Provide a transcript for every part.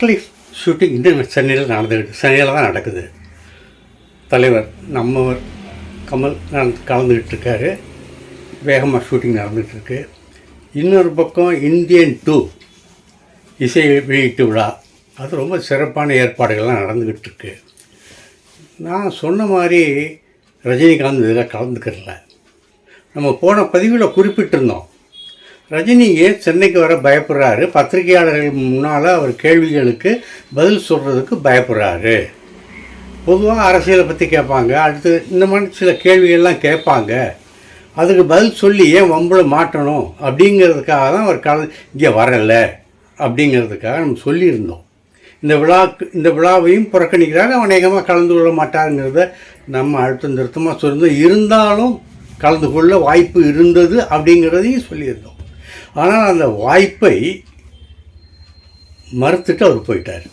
தக்லீஃப் shooting இந்த சென்னையில் நடந்துக்கிட்டு சென்னையில் தான் நடக்குது. தலைவர் நம்மவர் கமல் நடந்து கலந்துக்கிட்டு இருக்காரு. வேகமாக ஷூட்டிங் நடந்துகிட்டு இருக்கு. இன்னொரு பக்கம் இந்தியன் டூ இசை வெளியீட்டு விழா. அது ரொம்ப சிறப்பான ஏற்பாடுகள்லாம் நடந்துக்கிட்டு இருக்கு. நான் சொன்ன மாதிரி ரஜினிகாந்த் இதில் கலந்துக்கிறல நம்ம போன பதிவில் குறிப்பிட்டிருந்தோம். ரஜினி ஏன் சென்னைக்கு வர பயப்படுறாரு? பத்திரிகையாளர்கள் முன்னால் அவர் கேள்விகளுக்கு பதில் சொல்கிறதுக்கு பயப்படுறாரு. பொதுவாக அரசியலை பற்றி கேட்பாங்க. அடுத்து இந்த மாதிரி சில கேள்விகள்லாம் கேட்பாங்க. அதுக்கு பதில் சொல்லி ஏன் வம்புல மாட்டணும்? அப்படிங்கிறதுக்காக தான் அவர் கல இங்கே வரலை. அப்படிங்கிறதுக்காக நம்ம சொல்லியிருந்தோம். இந்த விழாக்கு இந்த விழாவையும் புறக்கணிக்கிறாங்க அநேகமாக கலந்து கொள்ள மாட்டாருங்கிறத நம்ம அழுத்தம் திருத்தமாக சொல்லியிருந்தோம். இருந்தாலும் கலந்து கொள்ள வாய்ப்பு இருந்தது அப்படிங்கிறதையும் சொல்லியிருந்தோம். ஆனால் அந்த வாய்ப்பை மறுத்துட்டு அவர் போயிட்டார்.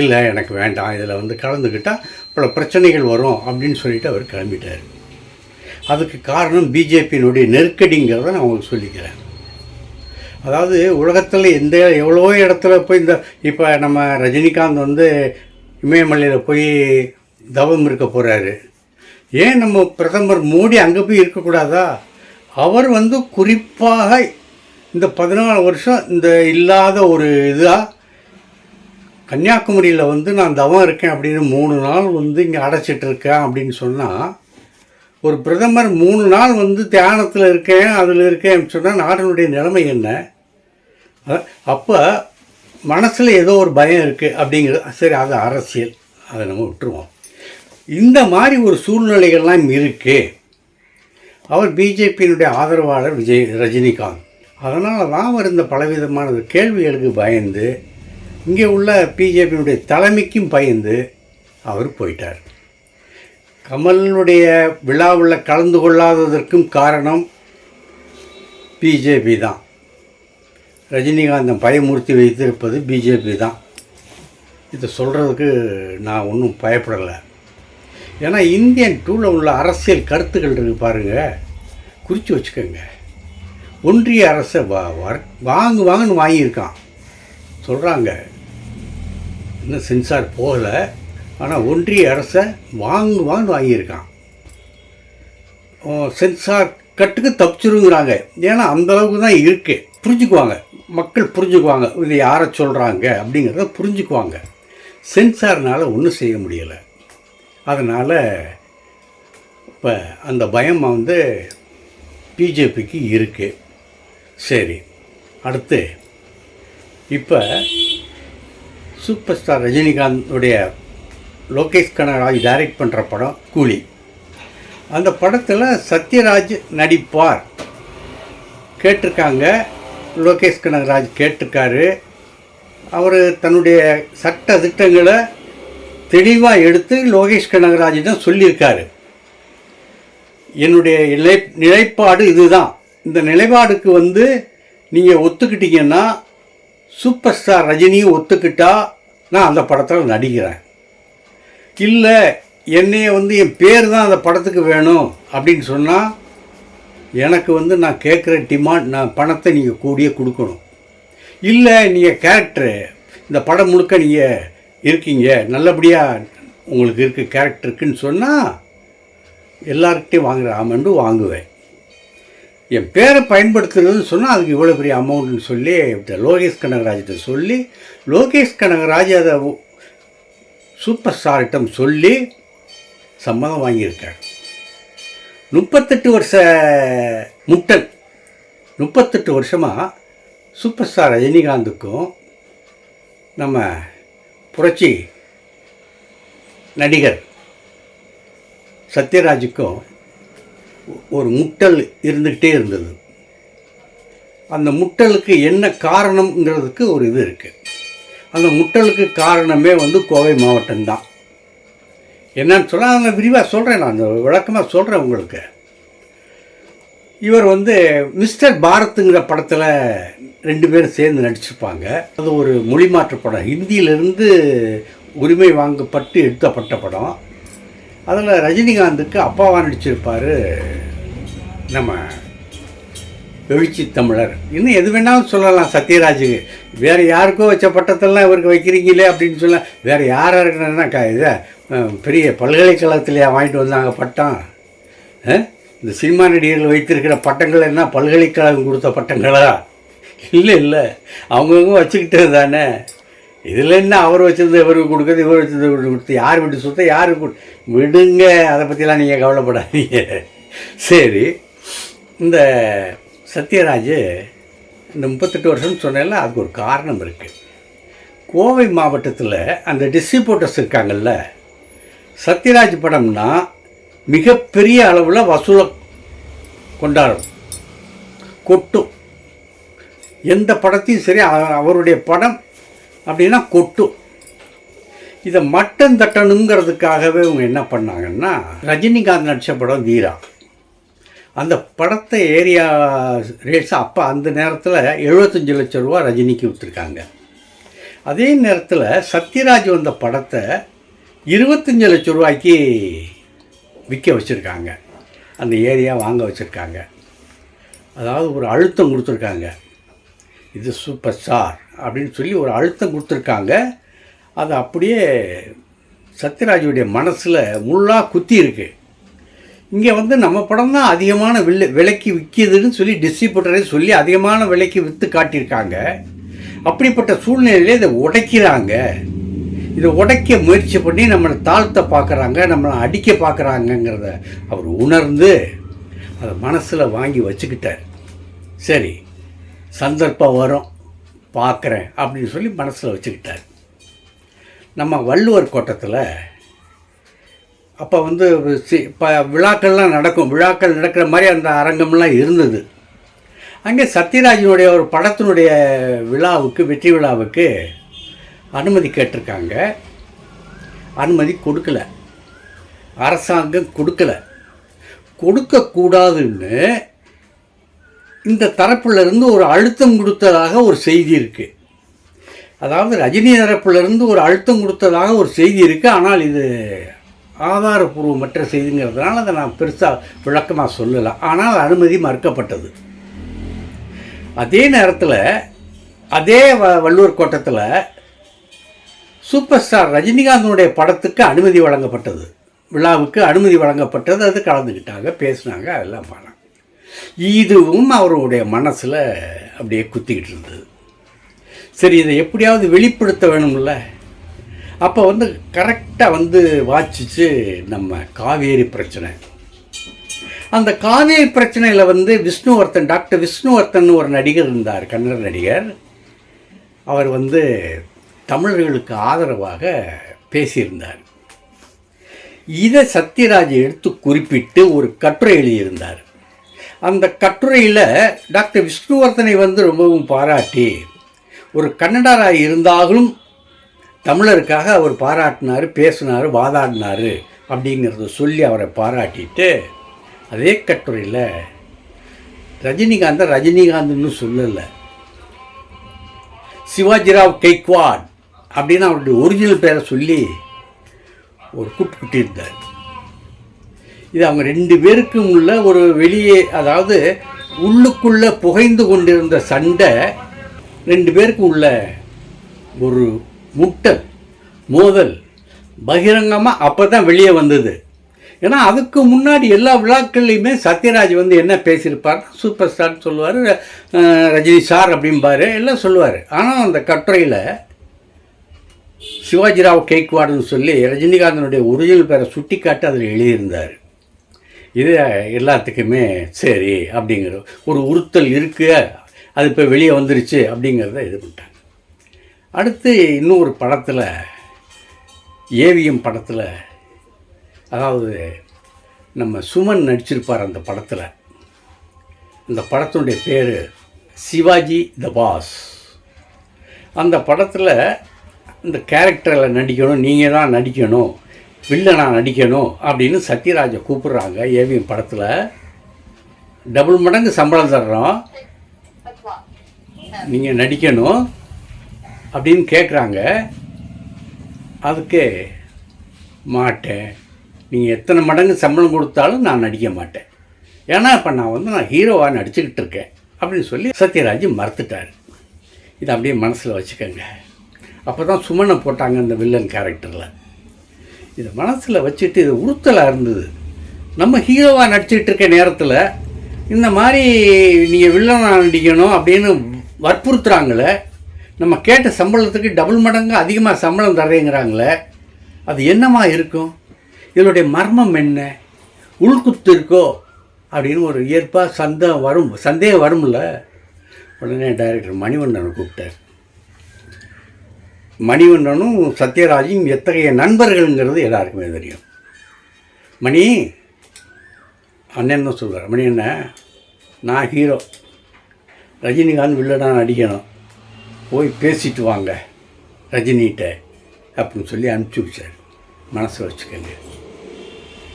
இல்லை எனக்கு வேண்டாம் இதில் வந்து கலந்துக்கிட்டால் பல பிரச்சனைகள் வரும் அப்படின்னு சொல்லிட்டு அவர் கிளம்பிட்டார். அதுக்கு காரணம் பிஜேபியினுடைய நெருக்கடிங்கிறத நான் உங்களுக்கு சொல்லிக்கிறேன். அதாவது உலகத்தில் எந்த எவ்வளோ இடத்துல போய் இந்த இப்போ நம்ம ரஜினிகாந்த் வந்து இமயமலையில் போய் தவம் இருக்க போகிறாரு ஏன் நம்ம பிரதமர் மோடி அங்கே போய் இருக்கக்கூடாதா? அவர் வந்து குறிப்பாக இந்த பதினாலு வருஷம் இந்த இல்லாத ஒரு இதாக கன்னியாகுமரியில் வந்து நான் தவம் இருக்கேன் அப்படின்னு மூணு நாள் வந்து இங்கே அடைச்சிட்டு இருக்கேன் அப்படின்னு சொன்னால் ஒரு பிரதமர் மூணு நாள் வந்து தியானத்தில் இருக்கேன் அதில் இருக்கேன் சொன்னால் நாட்டினுடைய நிலைமை என்ன? அப்போ மனசில் ஏதோ ஒரு பயம் இருக்குது அப்படிங்கிறது சரி அது அரசியல். அதை நம்ம விட்டுருவோம். இந்த மாதிரி ஒரு சூழ்நிலைகள்லாம் இருக்குது அவர் பிஜேபியினுடைய ஆதரவாளர் விஜய் ரஜினிகாந்த். அதனால தான் அவர் இந்த பலவிதமான கேள்விகளுக்கு பயந்து இங்கே உள்ள பிஜேபியினுடைய தலைமைக்கும் பயந்து அவர் போயிட்டார். கமலுடைய விழாவில் கலந்து கொள்ளாததற்கும் காரணம் பிஜேபி தான். ரஜினிகாந்தன் பயமுறுத்தி வைத்திருப்பது பிஜேபி தான். இதை சொல்கிறதுக்கு நான் ஒன்றும் பயப்படலை. ஏன்னா இந்தியன் டூவில் உள்ள அரசியல் கருத்துக்கள் இருக்கு பாருங்கள் குறித்து வச்சுக்கோங்க. ஒன்றிய அரசை வா வர்- வாங்கு வாங்கியிருக்கான். சொல்கிறாங்க இன்னும் சென்சார் போகலை. ஆனால் ஒன்றிய அரசை வாங்குவாங்கன்னு வாங்கியிருக்கான். சென்சார் கட்டுக்கு தப்பிச்சிருங்கிறாங்க. ஏன்னா அந்த அளவுக்கு தான் இருக்கு. புரிஞ்சுக்குவாங்க. மக்கள் புரிஞ்சுக்குவாங்க. இது யாரை சொல்கிறாங்க அப்படிங்கிறத புரிஞ்சுக்குவாங்க. சென்சார்னால் ஒன்றும் செய்ய முடியலை. அதனால் இப்போ அந்த பயம் வந்து பிஜேபிக்கு இருக்குது சரி அடுத்து இப்போ சூப்பர் ஸ்டார் ரஜினிகாந்துடைய லோகேஷ் கனகராஜ் டைரக்ட் பண்ணுற படம் கூலி. அந்த படத்தில் சத்யராஜ் நடிப்பார். கேட்டிருக்காங்க. லோகேஷ் கனகராஜ் கேட்டிருக்காரு. அவர் தன்னுடைய சட்ட திட்டங்களை தெளிவாக எடுத்து லோகேஷ் கனகராஜிடம் தான் சொல்லியிருக்காரு. என்னுடைய நிலை நிலைப்பாடு இதுதான். இந்த நிலைப்பாடுக்கு வந்து நீங்கள் ஒத்துக்கிட்டீங்கன்னா சூப்பர் ஸ்டார் ரஜினியும் ஒத்துக்கிட்டா நான் அந்த படத்தில் நடிக்கிறேன். இல்லை என்னைய வந்து என் பேர் தான் அந்த படத்துக்கு வேணும் அப்படின்னு சொன்னால் எனக்கு வந்து நான் கேட்குற டிமாண்ட் நான் பணத்தை நீங்கள் கூடிய கொடுக்கணும். இல்லை நீங்கள் கேரக்டரு இந்த படம் முழுக்க நீங்கள் இருக்கீங்க நல்லபடியாக உங்களுக்கு இருக்குது கேரக்டர் இருக்குன்னு சொன்னால் எல்லார்கிட்டையும் வாங்குகிற அமௌண்ட்டு வாங்குவேன். என் பேரை பயன்படுத்துறதுன்னு சொன்னால் அதுக்கு இவ்வளோ பெரிய அமௌண்ட்னு சொல்லி லோகேஷ் கனகராஜ்கிட்ட சொல்லி லோகேஷ் கனகராஜ் அதை சூப்பர் ஸ்டார்கிட்டம் சொல்லி சம்மதம் வாங்கியிருக்கார். முப்பத்தெட்டு வருஷ முட்டல் முப்பத்தெட்டு வருஷமாக சூப்பர் ஸ்டார் ரஜினிகாந்துக்கும் நம்ம புரட்சி நடிகர் சத்யராஜுக்கும் ஒரு முட்டல் இருந்துக்கிட்டே இருந்தது. அந்த முட்டலுக்கு என்ன காரணம்ங்கிறதுக்கு ஒரு இது இருக்குது அந்த முட்டலுக்கு காரணமே வந்து கோவை மாவட்டம்தான். என்னன்னு சொன்னால் நான் விரிவாக சொல்கிறேன் நான் அந்த விளக்கமாக சொல்கிறேன் உங்களுக்கு. இவர் வந்து மிஸ்டர் பாரத்துங்கிற படத்தில் ரெண்டு பேரும் சேர்ந்து நடிச்சிருப்பாங்க. அது ஒரு மொழி மாற்று படம். ஹிந்தியிலிருந்து உரிமை வாங்கப்பட்டு எடுத்தப்பட்ட படம். அதில் ரஜினிகாந்துக்கு அப்பாவாக நடிச்சிருப்பார் நம்ம எழுச்சி தமிழர். இன்னும் எது வேணாலும் சொல்லலாம் சத்யராஜுக்கு. வேறு யாருக்கோ வச்ச பட்டத்தெல்லாம் இவருக்கு வைக்கிறீங்களே அப்படின்னு சொல்ல வேறு யாராக இருக்கிறன்னா க இதை பெரிய பல்கலைக்கழகத்திலேயே வாங்கிட்டு வந்தாங்க பட்டம். இந்த சினிமா நடிகர்கள் வைத்திருக்கிற பட்டங்கள் என்ன? பல்கலைக்கழகம் கொடுத்த பட்டங்களா? இல்லை இல்லை. அவங்கவுங்க வச்சுக்கிட்டது தானே. இதில் என்ன அவர் வச்சிருந்த இவருக்கு கொடுக்குறது இவர் வச்சிருந்த இவருக்கு கொடுத்து யார் விட்டு சுத்த யாருக்கு கொடு விடுங்க அதை பற்றிலாம் நீங்கள் கவலைப்படாதீங்க. சரி. இந்த சத்யராஜ் இந்த முப்பத்தெட்டு வருஷம்னு சொன்னால அதுக்கு ஒரு காரணம் இருக்குது கோவை மாவட்டத்தில் அந்த டிஸ்ட்ரிபியூட்டர்ஸ் இருக்காங்கல்ல சத்யராஜ் படம்னா மிகப்பெரிய அளவில் வசூலை கொண்டாடும். கொட்டும். எந்த படத்தையும் சரி அவருடைய படம் அப்படின்னா கொட்டும் இதை மட்டன் தட்டணுங்கிறதுக்காகவே இவங்க என்ன பண்ணாங்கன்னா ரஜினிகாந்த் நடித்த படம் வீரா. அந்த படத்தை ஏரியா ரேட்ஸ் அப்போ அந்த நேரத்தில் எழுபத்தஞ்சு லட்சம் ரூபா ரஜினிக்கு விற்றுருக்காங்க அதே நேரத்தில் சத்யராஜ் வந்த படத்தை இருபத்தஞ்சு லட்சம் ரூபாய்க்கு விற்க வச்சுருக்காங்க. அந்த ஏரியா வாங்க வச்சுருக்காங்க. அதாவது ஒரு அழுத்தம் கொடுத்துருக்காங்க. இது சூப்பர் ஸ்டார் அப்படின்னு சொல்லி ஒரு அழுத்தம் கொடுத்துருக்காங்க. அது அப்படியே சத்யராஜுடைய மனசில் முள்ளாக குத்தி இருக்கு. இங்கே வந்து நம்ம படம் தான் அதிகமான விலை விலைக்கு விற்கிதுன்னு சொல்லி டிஸ்ட்ரிபியூட்டரே சொல்லி அதிகமான விலைக்கு விற்று காட்டியிருக்காங்க. அப்படிப்பட்ட சூழ்நிலையில இதை உடைக்கிறாங்க. இதை உடைக்க முயற்சி பண்ணி நம்மளை தாழ்த்த பார்க்குறாங்க நம்மளை அடிக்க பார்க்குறாங்கங்கிறத அவர் உணர்ந்து அதை மனசில் வாங்கி வச்சுக்கிட்டார். சரி சந்தர்ப்பம் வரும் பார்க்குறேன் அப்படின்னு சொல்லி மனசில் வச்சுக்கிட்டார். நம்ம வள்ளுவர் கோட்டத்தில் அப்போ வந்து சி- இப்போ விழாக்கள்லாம் நடக்கும். விழாக்கள் நடக்கிற மாதிரி அந்த அரங்கம்லாம் இருந்தது. அங்கே சத்யராஜனுடைய ஒரு படத்தினுடைய விழாவுக்கு வெற்றி விழாவுக்கு அனுமதி கேட்டிருக்காங்க. அனுமதி கொடுக்கல. அரசாங்கம் கொடுக்கல. கொடுக்கக்கூடாதுன்னு இந்த தரப்புலேருந்து ஒரு அழுத்தம் கொடுத்ததாக ஒரு செய்தி இருக்குது அதாவது ரஜினி தரப்புலேருந்து ஒரு அழுத்தம் கொடுத்ததாக ஒரு செய்தி இருக்குது ஆனால் இது ஆதாரபூர்வமற்ற செய்திங்கிறதுனால அதை நான் பெருசாக விளக்கமாக சொல்லலை. ஆனால் அனுமதி மறுக்கப்பட்டது. அதே நேரத்தில் அதே வ வள்ளுவர் கோட்டத்தில் சூப்பர் ஸ்டார் ரஜினிகாந்தனுடைய படத்துக்கு அனுமதி வழங்கப்பட்டது. விழாவுக்கு அனுமதி வழங்கப்பட்டது. அது கலந்துக்கிட்டாங்க பேசினாங்க அதெல்லாம் பண்ணாங்க. இதுவும் அவருடைய மனசில் அப்படியே குத்திக்கிட்டு இருந்தது. சரி இதை எப்படியாவது வெளிப்படுத்த வேணும்ல? அப்போ வந்து கரெக்டாக வந்து வாச்சிச்சு நம்ம காவேரி பிரச்சனை. அந்த காவேரி பிரச்சனையில் வந்து விஷ்ணுவர்த்தன் டாக்டர் விஷ்ணுவர்த்தன் ஒரு நடிகர் இருந்தார் கன்னட நடிகர். அவர் வந்து தமிழர்களுக்கு ஆதரவாக பேசியிருந்தார். இதை சத்யராஜ் எடுத்து குறிப்பிட்டு ஒரு கட்டுரை எழுதியிருந்தார் அந்த கட்டுரையில் டாக்டர் விஷ்ணுவர்தனை வந்து ரொம்பவும் பாராட்டி ஒரு கன்னடராக இருந்தாலும் தமிழருக்காக அவர் பாராட்டினார் பேசினார் வாதாடினார் அப்படிங்கிறத சொல்லி அவரை பாராட்டிட்டு அதே கட்டுரையில் ரஜினிகாந்தை ரஜினிகாந்த்னு சொல்லலை. சிவாஜிராவ் கெய்க்வாட் அப்படின்னு அவருடைய ஒரிஜினல் பேரை சொல்லி ஒரு கூப்பிட்டு குட்டியிருந்தார். இது அவங்க ரெண்டு பேருக்கும் உள்ள ஒரு வெளியே அதாவது உள்ளுக்குள்ள புகைந்து கொண்டிருந்த சண்டை ரெண்டு பேருக்கும் உள்ள ஒரு முட்டல் மோதல் பகிரங்கமாக அப்போ தான் வெளியே வந்தது. ஏன்னா அதுக்கு முன்னாடி எல்லா விழாக்கள்லையுமே சத்யராஜ் வந்து என்ன பேசியிருப்பார் சூப்பர் ஸ்டார்னு சொல்லுவார் ரஜினி சார் அப்படிம்பாரு எல்லாம் சொல்லுவார். ஆனால் அந்த கட்டுரையில் சிவாஜிராவ் கேக்வாடுன்னு சொல்லி ரஜினிகாந்தனுடைய ஒரிஜினல் பேரை சுட்டி காட்டி அதில் எழுதியிருந்தார். இது எல்லாத்துக்குமே சரி அப்படிங்கிற ஒரு உறுத்தல் இருக்கு. அது இப்போ வெளியே வந்துருச்சு அப்படிங்கிறத இது பண்ணிட்டாங்க. அடுத்து இன்னொரு படத்தில் ஏவிஎம் படத்தில் அதாவது நம்ம சுமன் நடிச்சிருப்பார் அந்த படத்தில். அந்த படத்தினுடைய பேர் சிவாஜி த பாஸ். அந்த படத்தில் இந்த கேரக்டரில் நடிக்கணும் நீங்கள் தான் நடிக்கணும். வில்லனாக நடிக்கணும் அப்படின்னு சத்யராஜை கூப்பிடுறாங்க ஏவிஎம் படத்தில். டபுள் மடங்கு சம்பளம் தர்றோம். நீங்கள் நடிக்கணும் அப்படின்னு கேட்குறாங்க அதுக்கு மாட்டேன். நீங்கள் எத்தனை மடங்கு சம்பளம் கொடுத்தாலும் நான் நடிக்க மாட்டேன். ஏன்னா இப்போ நான் வந்து நான் ஹீரோவாக நடிச்சுக்கிட்டு இருக்கேன் அப்படின்னு சொல்லி சத்யராஜ் மறுத்துட்டார். இதை அப்படியே மனசில் வச்சுக்கோங்க. அப்போ தான் சுமனை போட்டாங்க அந்த வில்லன் கேரக்டரில் இதை மனசில் வச்சுட்டு இது உறுத்தலாக இருந்தது. நம்ம ஹீரோவாக நடிச்சிட்டு இருக்க நேரத்தில் இந்த மாதிரி நீங்கள் வில்லனாக நடிக்கணும் அப்படின்னு வற்புறுத்துறாங்களே நம்ம கேட்ட சம்பளத்துக்கு டபுள் மடங்கு அதிகமாக சம்பளம் தரேங்கிறாங்களே அது என்னமா இருக்கும்? இதனுடைய மர்மம் என்ன? உள்குத்து இருக்கோ? அப்படின்னு ஒரு இயற்பாக சந்தேகம் வரும் சந்தேகம் வரும்ல. உடனே டைரக்டர் மணிவண்ணனை கூப்பிட்டார். மணிவண்ணனும் சத்யராஜும் எத்தகைய நண்பர்கள்ங்கிறது எல்லாருக்குமே தெரியும். மணி அண்ணன் தான் சொல்கிறார் மணி என்ன? நான் ஹீரோ ரஜினிகாந்த் வில்லனாக நடிக்கணும். போய் பேசிட்டு வாங்க ரஜினிகிட்ட அப்படின்னு சொல்லி அனுப்பிச்சி வச்சார். மனசை வச்சுக்கோங்க.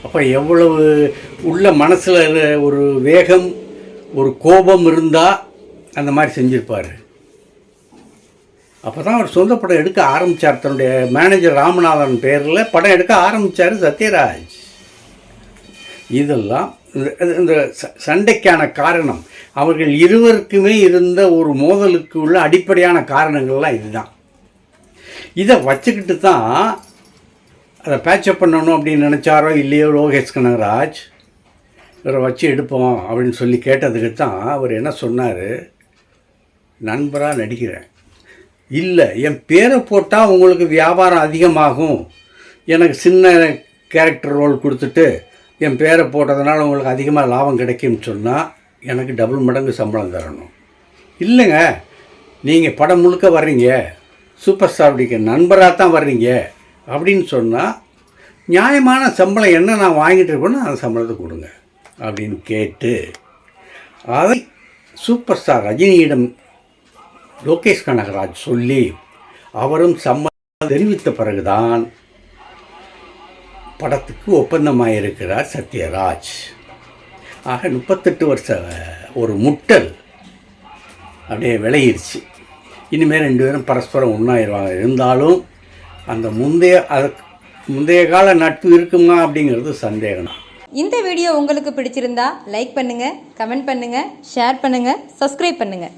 அப்போ எவ்வளவு உள்ள மனசில் ஒரு வேகம் ஒரு கோபம் இருந்தால் அந்த மாதிரி செஞ்சுருப்பார். அப்போ தான் அவர் சொந்த படம் எடுக்க ஆரம்பித்தார் தன்னுடைய மேனேஜர் ராமநாதன் பேரில் படம் எடுக்க ஆரம்பித்தார் சத்யராஜ். இதெல்லாம் இந்த- இந்த ச- சண்டைக்கான காரணம். அவர்கள் இருவருக்குமே இருந்த ஒரு மோதலுக்கு உள்ள அடிப்படையான காரணங்கள்லாம் இதுதான். இதை வச்சுக்கிட்டு தான் அதை பேச்சப் பண்ணணும் அப்படின்னு நினச்சாரோ இல்லையோ லோகேஷ் கனகராஜ். இவரை வச்சு எடுப்போம் அப்படின்னு சொல்லி கேட்டதுக்கு தான் அவர் என்ன சொன்னார்? நண்பராக நடிக்கிறேன். இல்லை. என் பேரை போட்டால் உங்களுக்கு வியாபாரம் அதிகமாகும். எனக்கு சின்ன கேரக்டர் ரோல் கொடுத்துட்டு என் பேரை போட்டதுனால உங்களுக்கு அதிகமாக லாபம் கிடைக்கும்னு சொன்னால் எனக்கு டபுள் மடங்கு சம்பளம் தரணும். இல்லைங்க. நீங்கள் படம் முழுக்க வர்றீங்க. சூப்பர் ஸ்டாருடைய நண்பராக தான் வர்றீங்க அப்படின்னு சொன்னால் நியாயமான சம்பளம் என்ன நான் வாங்கிட்டு இருக்கேனோ அந்த சம்பளத்தை கொடுங்க அப்படின்னு கேட்டு அதை சூப்பர் ஸ்டார் ரஜினியிடம் லோகேஷ் கனகராஜ் சொல்லி அவரும் சம்மதம் தெரிவித்த பிறகுதான் படத்துக்கு ஒப்பந்தமாயிருக்கிறார் சத்யராஜ். ஆக முப்பத்தெட்டு வருஷ ஒரு முட்டல் அப்படியே விளையிடுச்சு இனிமேல் ரெண்டு பேரும் பரஸ்பரம் ஒன்றாயிருவாங்க இருந்தாலும் அந்த முந்தைய அதுக்கு முந்தைய கால நட்பு இருக்குமா அப்படிங்கிறது சந்தேகம் இந்த வீடியோ உங்களுக்கு பிடிச்சிருந்தா லைக் பண்ணுங்கள் கமெண்ட் பண்ணுங்கள் ஷேர் பண்ணுங்கள் சப்ஸ்கிரைப் பண்ணுங்கள்